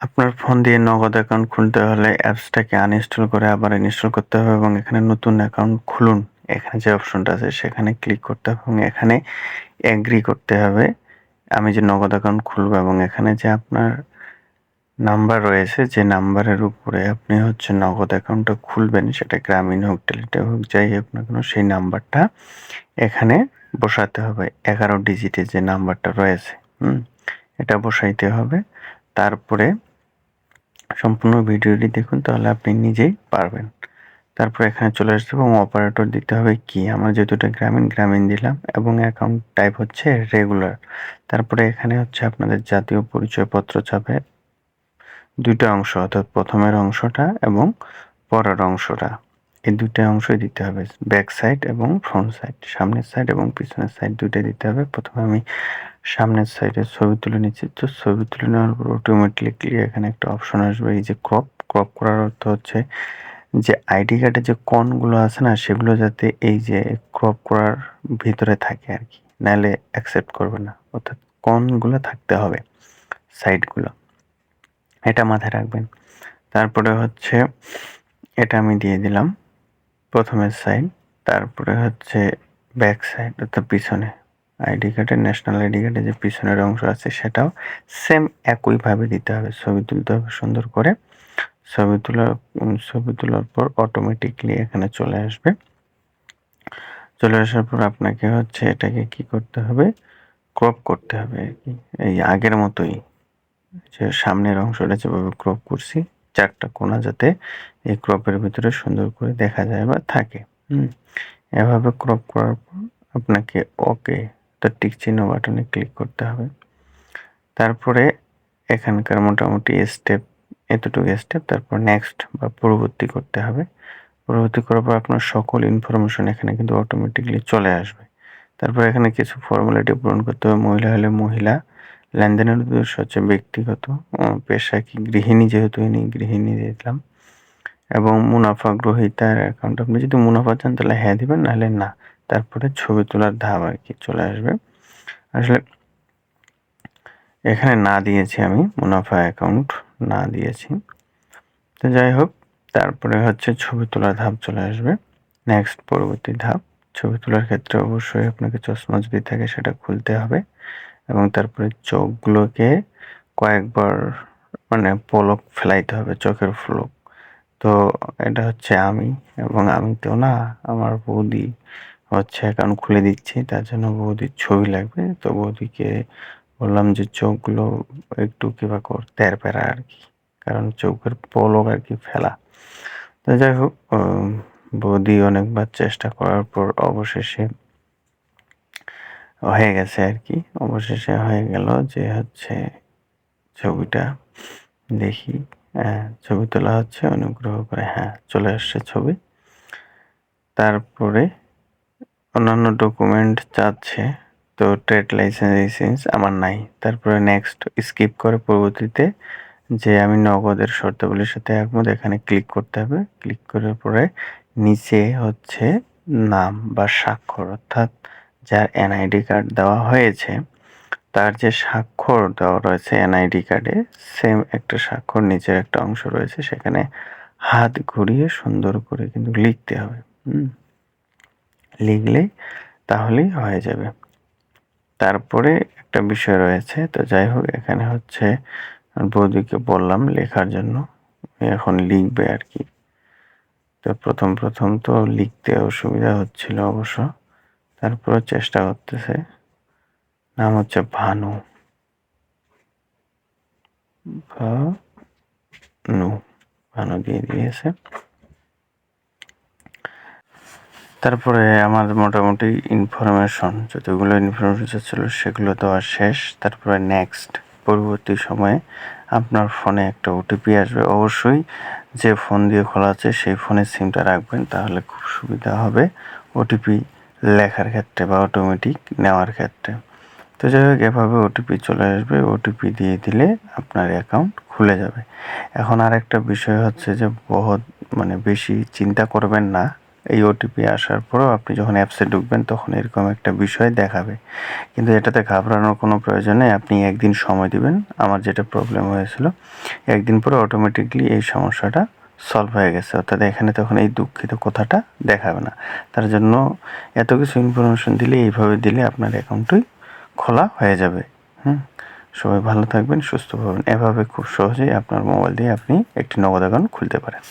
আপনার ফোন দিয়ে নগদ অ্যাকাউন্ট খুলতে হলে অ্যাপসটাকে আনইনস্টল করে আবার ইনস্টল করতে হবে এবং এখানে নতুন অ্যাকাউন্ট খুলুন। এখানে যে অপশনটা আছে, সেখানে ক্লিক করতে হবে এবং এখানে অ্যাগ্রি করতে হবে, আমি যে নগদ অ্যাকাউন্ট খুলবো এবং এখানে যে আপনার নাম্বার রয়েছে, যে নাম্বারের উপরে আপনি হচ্ছে নগদ অ্যাকাউন্টটা খুলবেন, সেটা গ্রামীণ হোক, টেলিটে হোক, যাই হোক না কেন, সেই নাম্বারটা এখানে বসাতে হবে। এগারো ডিজিটের যে নাম্বারটা রয়েছে, হুম, এটা বসাইতে হবে। তারপরে সম্পূর্ণ ভিডিওটি দেখুন, তাহলে আপনি নিজেই পারবেন। তারপর এখানে চলে আসতে এবং অপারেটর দিতে হবে কি? আমার যেহেতু এটা গ্রামীণ গ্রামীণ দিলাম এবং অ্যাকাউন্ট টাইপ হচ্ছে রেগুলার তারপরে এখানে হচ্ছে আপনাদের জাতীয় পরিচয়পত্র চাপে দুইটা অংশ, অর্থাৎ প্রথমের অংশটা এবং পরের অংশটা। এই দুইটা অংশই দিতে হবে ব্যাক সাইড এবং ফ্রন্ট সাইড সামনের সাইড এবং পিছনের সাইড দুইটা দিতে হবে। প্রথমে আমি সামনের সাইডে ছবি তুলে নিচ্ছি। তো ছবি তুলে নেওয়ার পর অটোমেটিকলি এখানে একটা অপশন আসবে, এই যে ক্রপ ক্রপ করার অর্থ হচ্ছে যে আইডি কার্ডে যে কনগুলো আছে না, সেগুলো যাতে এই যে ক্রপ করার ভিতরে থাকে আর কি। নাহলে অ্যাকসেপ্ট করবে না। অর্থাৎ কনগুলো থাকতে হবে সাইডগুলো এটা মাথায় রাখবেন। তারপরে হচ্ছে এটা আমি দিয়ে দিলাম। প্রথমের সাইড তারপরে হচ্ছে ব্যাক সাইড, অর্থাৎ পিছনে। আইডি কার্ডের ন্যাশনাল আইডি কার্ডের যে পিছনের অংশ আছে সেটাও সেম একইভাবে দিতে হবে, ছবি তুলতে হবে সুন্দর করে। ছবি তোলার ছবি তোলার পর অটোমেটিকলি এখানে চলে আসবে। চলে আসার পর আপনাকে হচ্ছে এটাকে কি করতে হবে? ক্রপ করতে হবে এই আগের মতোই যে সামনের অংশটা যেভাবে ক্রপ করছি চারটা কোনা যাতে এই ক্রপের ভিতরে সুন্দর করে দেখা যায় বা থাকে। হুম, এভাবে ক্রপ করার পর আপনাকে ওকে তার টিক চিহ্ন বাটনে ক্লিক করতে হবে। তারপরে এখানকার মোটামুটি স্টেপ, এতটুকু স্টেপ, তারপর নেক্সট বা পরবর্তী করতে হবে। পরবর্তী করার পর আপনার সকল ইনফরমেশন এখানে কিন্তু অটোমেটিকলি চলে আসবে। তারপর এখানে কিছু ফর্মালিটি পূরণ করতে হবে। মহিলা হলে মহিলা লেনদেনের উদ্দেশ্য হচ্ছে ব্যক্তিগত পেশা কি? গৃহিণী যেহেতু ইনি, গৃহিণী দিলাম এবং মুনাফা গ্রহিতার অ্যাকাউন্ট আপনি যদি মুনাফা চান, তাহলে হ্যাঁ দিবেন, নাহলে না। তারপরে ছবি তোলার ধাপ আর কি চলে আসবে। আসলে এখানে না দিয়েছি আমি মুনাফা অ্যাকাউন্ট না দিয়েছি। তো যাই হোক, তারপরে হচ্ছে ছবি তোলার ধাপ চলে আসবে। নেক্সট পরবর্তী ধাপ, ছবি তোলার ক্ষেত্রে অবশ্যই আপনাকে চশমা যদি থাকে সেটা খুলতে হবে। এবং তারপরে চোখগুলোকে কয়েকবার মানে পলক ফেলাইতে হবে, চোখের ফলক তো এটা হচ্ছে আমি এবং আমি তো না, আমার বৌদি হচ্ছে অ্যাকাউন্ট খুলে দিচ্ছি, তার জন্য বৌদির ছবি লাগবে। তো বৌদিকে বললাম যে চোখগুলো একটু কিবা কর তেরপেরা আর কি, কারণ চোখের পলক আর কি ফেলা। তো যাই হোক বৌদি অনেকবার চেষ্টা করার পর অবশেষে হয়ে গেছে আর কি। অবশেষে হয়ে গেল যে হচ্ছে ছবিটা দেখি ছবি তোলা হচ্ছে, অনুগ্রহ করে হ্যাঁ চলে আসছে ছবি। তারপরে অন্যান্য ডকুমেন্ট চাচ্ছে, তো ট্রেড লাইসেন্স লাইসেন্স আমার নাই। তারপরে নেক্সট স্কিপ করে পরবর্তীতে যে আমি নগদের শর্তাবলীর সাথে একমত, এখানে ক্লিক করতে হবে। ক্লিক করার পরে নিচে হচ্ছে নাম বা স্বাক্ষর, অর্থাৎ যার এনআইডি কার্ড দেওয়া হয়েছে, তার যে স্বাক্ষর দেওয়া রয়েছে এনআইডি কার্ডে সেম একটা স্বাক্ষর নিচের একটা অংশ রয়েছে, সেখানে হাত ঘুরিয়ে সুন্দর করে কিন্তু লিখতে হবে। হুম লিখলেই তাহলেই হয়ে যাবে। তারপরে একটা বিষয় রয়েছে, তো যাই হোক, এখানে হচ্ছে বৌদিকে বললাম লেখার জন্য, এখন লিখবে আর কি। তো প্রথম প্রথম তো লিখতে অসুবিধা হচ্ছিল অবশ্য। তারপরে চেষ্টা করতেছে। নাম হচ্ছে ভানু। ভানু। ভানু দিয়ে দিয়েছে। তারপরে আমার মোটামুটি ইনফরমেশন যতগুলো ইনফরমেশন ছিল সেগুলো দেওয়া শেষ। তারপরে নেক্সট পরবর্তী সময়ে আপনার ফোনে একটা ওটিপি আসবে। অবশ্যই যে ফোন দিয়ে খোলা আছে, সেই ফোনের সিমটা রাখবেন, তাহলে খুব সুবিধা হবে। ওটিপি লেখার ক্ষেত্রে বা অটোমেটিক নেওয়ার ক্ষেত্রে। তো যাই হোক, এভাবে ওটিপি চলে আসবে। ওটিপি দিয়ে দিলে আপনার অ্যাকাউন্ট খুলে যাবে। এখন আর একটা বিষয় হচ্ছে যে, বহুত মানে বেশি চিন্তা করবেন না। এই ওটিপি আসার পরেও আপনি যখন অ্যাপসে ঢুকবেন, তখন এরকম একটা বিষয় দেখাবে। কিন্তু এটাতে ঘাবড়ানোর কোনো প্রয়োজন নেই। আপনি একদিন সময় দিবেন। আমার যেটা প্রবলেম হয়েছিল, একদিন পরে অটোমেটিকলি এই সমস্যাটা সলভ হয়ে গেছে। অর্থাৎ এখানে তখন এই দুঃখিত কথাটা দেখাবে না। তার জন্য এত কিছু ইনফরমেশন দিলে, এইভাবে দিলে আপনার অ্যাকাউন্টই খোলা হয়ে যাবে। হুম? সবাই ভালো থাকবেন, সুস্থ পাবেন এভাবে খুব সহজেই আপনার মোবাইল দিয়ে আপনি একটি নগদ অ্যাকাউন্ট খুলতে পারেন।